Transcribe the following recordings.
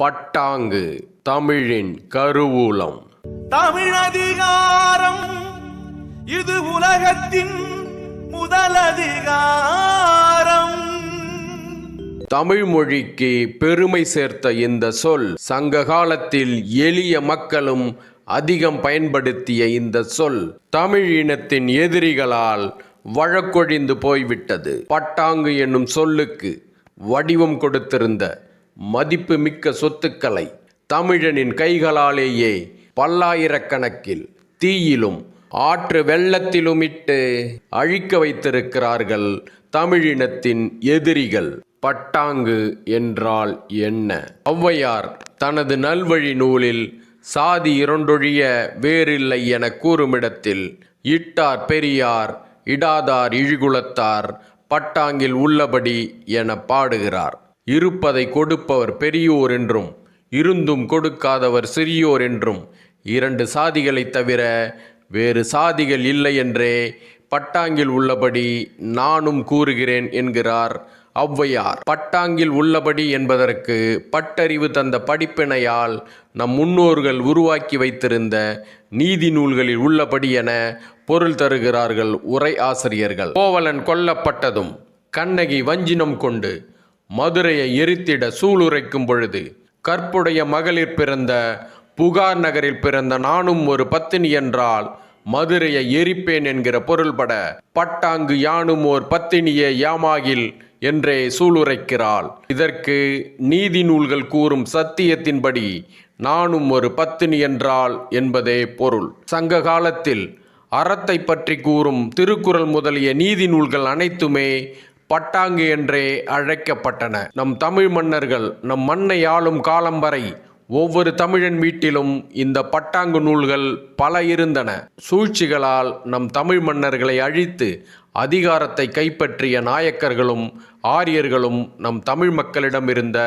பட்டாங்கு தமிழின் கருவூலம். தமிழதிகாரம் இது உலகத்தின் முதலதிகாரம் தமிழ் மொழிக்கு பெருமை சேர்த்த இந்த சொல் சங்க காலத்தில் எளிய மக்களும் அதிகம் பயன்படுத்திய இந்த சொல் தமிழ் இனத்தின் எதிரிகளால் வழக்கொழிந்து போய்விட்டது. பட்டாங்கு என்னும் சொல்லுக்கு வடிவம் கொடுத்திருந்த மதிப்புமிக்க சொத்துக்களை தமிழனின் கைகளாலேயே பல்லாயிரக்கணக்கில் தீயிலும் ஆற்று வெள்ளத்திலும் இட்டு அழிக்க வைத்திருக்கிறார்கள் தமிழினத்தின் எதிரிகள். பட்டாங்கு என்றால் என்ன? ஔவையார் தனது நல்வழி நூலில் சாதி இரண்டொழிய வேறில்லை என கூறுமிடத்தில் இட்டார் பெரியார் இடாதார் இழிகுலத்தார் பட்டாங்கில் உள்ளபடி என பாடுகிறார். இருப்பதை கொடுப்பவர் பெரியோர் என்றும் இருந்தும் கொடுக்காதவர் சிறியோர் என்றும். இரண்டு சாதிகளைத் தவிர வேறு சாதிகள் இல்லை என்றே பட்டாங்கில் உள்ளபடி நானும் கூறுகிறேன் என்கிறார் ஔவையார். பட்டாங்கில் உள்ளபடி என்பதற்கு பட்டறிவு தந்த படிப்பினையால் நம் முன்னோர்கள் உருவாக்கி வைத்திருந்த நீதி நூல்களில் உள்ளபடி என பொருள் தருகிறார்கள் உரை ஆசிரியர்கள். கோவலன் கொல்லப்பட்டதும் கண்ணகி வஞ்சினம் கொண்டு மதுரையை எரித்திட சூளுரைக்கும் பொழுது கற்புடைய மகளிர் பிறந்த புகார் நகரில் பிறந்த நானும் ஒரு பத்தினி என்றால் மதுரையை எரிப்பேன் என்கிற பொருள்பட பட்டாங்கு யானும் ஓர் பத்தினியே யாமாகில் என்றே சூளுரைக்கிறாள். இதற்கு நீதி நூல்கள் கூறும் சத்தியத்தின்படி நானும் ஒரு பத்தினி என்றால் என்பதே பொருள். சங்க காலத்தில் அறத்தை பற்றி கூறும் திருக்குறள் முதலிய நீதி நூல்கள் அனைத்துமே பட்டாங்கு என்றே அழைக்கப்பட்டன. நம் தமிழ் மன்னர்கள் நம் மண்ணை ஆளும் காலம் வரை ஒவ்வொரு தமிழன் வீட்டிலும் இந்த பட்டாங்கு நூல்கள் பல இருந்தன. சூழ்ச்சிகளால் நம் தமிழ் மன்னர்களை அழித்து அதிகாரத்தை கைப்பற்றிய நாயக்கர்களும் ஆரியர்களும் நம் தமிழ் மக்களிடம் இருந்த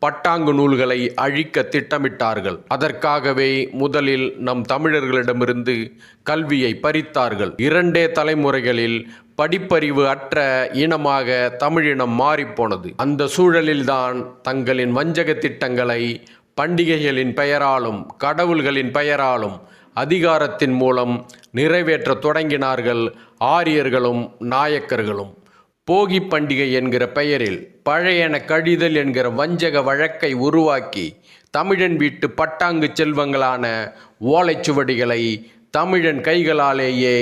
பட்டாங்கு நூல்களை அழிக்க திட்டமிட்டார்கள். அதற்காகவே முதலில் நம் தமிழர்களிடமிருந்து கல்வியை பறித்தார்கள். இரண்டே தலைமுறைகளில் படிப்பறிவு அற்ற இனமாக தமிழினம் மாறிப்போனது. அந்த சூழலில்தான் தங்களின் வஞ்சக திட்டங்களை பண்டிகைகளின் பெயராலும் கடவுள்களின் பெயராலும் அதிகாரத்தின் மூலம் நிறைவேற்ற தொடங்கினார்கள் ஆரியர்களும் நாயக்கர்களும். போகி பண்டிகை என்கிற பெயரில் பழையன கழிதல் என்கிற வஞ்சக வழக்கை உருவாக்கி தமிழன் வீட்டு பட்டாங்கு செல்வங்களான ஓலைச்சுவடிகளை தமிழன் கைகளாலேயே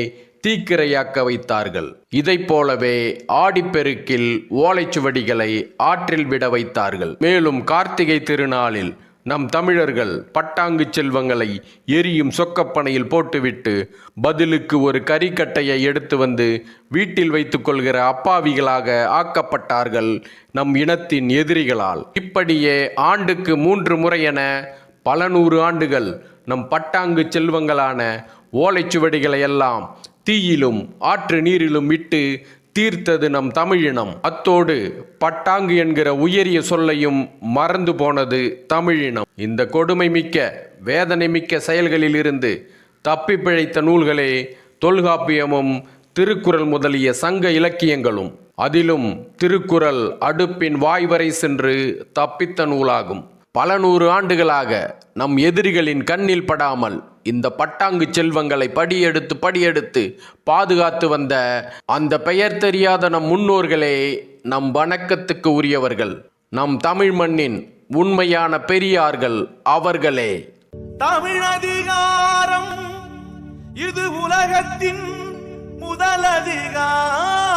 தீக்கிரையாக்க வைத்தார்கள். இதைப் போலவே ஆடிப்பெருக்கில் ஓலைச்சுவடிகளை ஆற்றில் விட வைத்தார்கள். மேலும் கார்த்திகை திருநாளில் நம் தமிழர்கள் பட்டாங்கு செல்வங்களை எரியும் சொக்கப்பனையில் போட்டுவிட்டு பதிலுக்கு ஒரு கறிக்கட்டையை எடுத்து வந்து வீட்டில் வைத்துக்கொள்கிற அப்பாவிகளாக ஆக்கப்பட்டார்கள் நம் இனத்தின் எதிரிகளால். இப்படியே ஆண்டுக்கு மூன்று முறை என பல நூறு ஆண்டுகள் நம் பட்டாங்கு செல்வங்களான ஓலைச்சுவடிகளை எல்லாம் தீயிலும் ஆற்று நீரிலும் விட்டு தீர்த்தது நம் தமிழினம் அத்தோடு பட்டாங்கு என்கிற உயரிய சொல்லையும் மறந்து போனது தமிழினம் இந்த கொடுமை மிக்க வேதனை மிக்க செயல்களிலிருந்து தப்பி பிழைத்த நூல்களே தொல்காப்பியமும் திருக்குறள் முதலிய சங்க இலக்கியங்களும். அதிலும் திருக்குறள் அடுப்பின் வாய்வரை சென்று தப்பித்த நூலாகும். பல நூறு ஆண்டுகளாக நம் எதிரிகளின் கண்ணில் படாமல் இந்த பட்டாங்கு செல்வங்களை படியெடுத்து படியெடுத்து பாதுகாத்து வந்த அந்த பெயர் தெரியாத நம் முன்னோர்களே நம் வணக்கத்துக்கு உரியவர்கள் நம் தமிழ் மண்ணின் உண்மையான பெரியார்கள் அவர்களே. தமிழதிகாரம் இது உலகத்தின் முதலதிகாரம்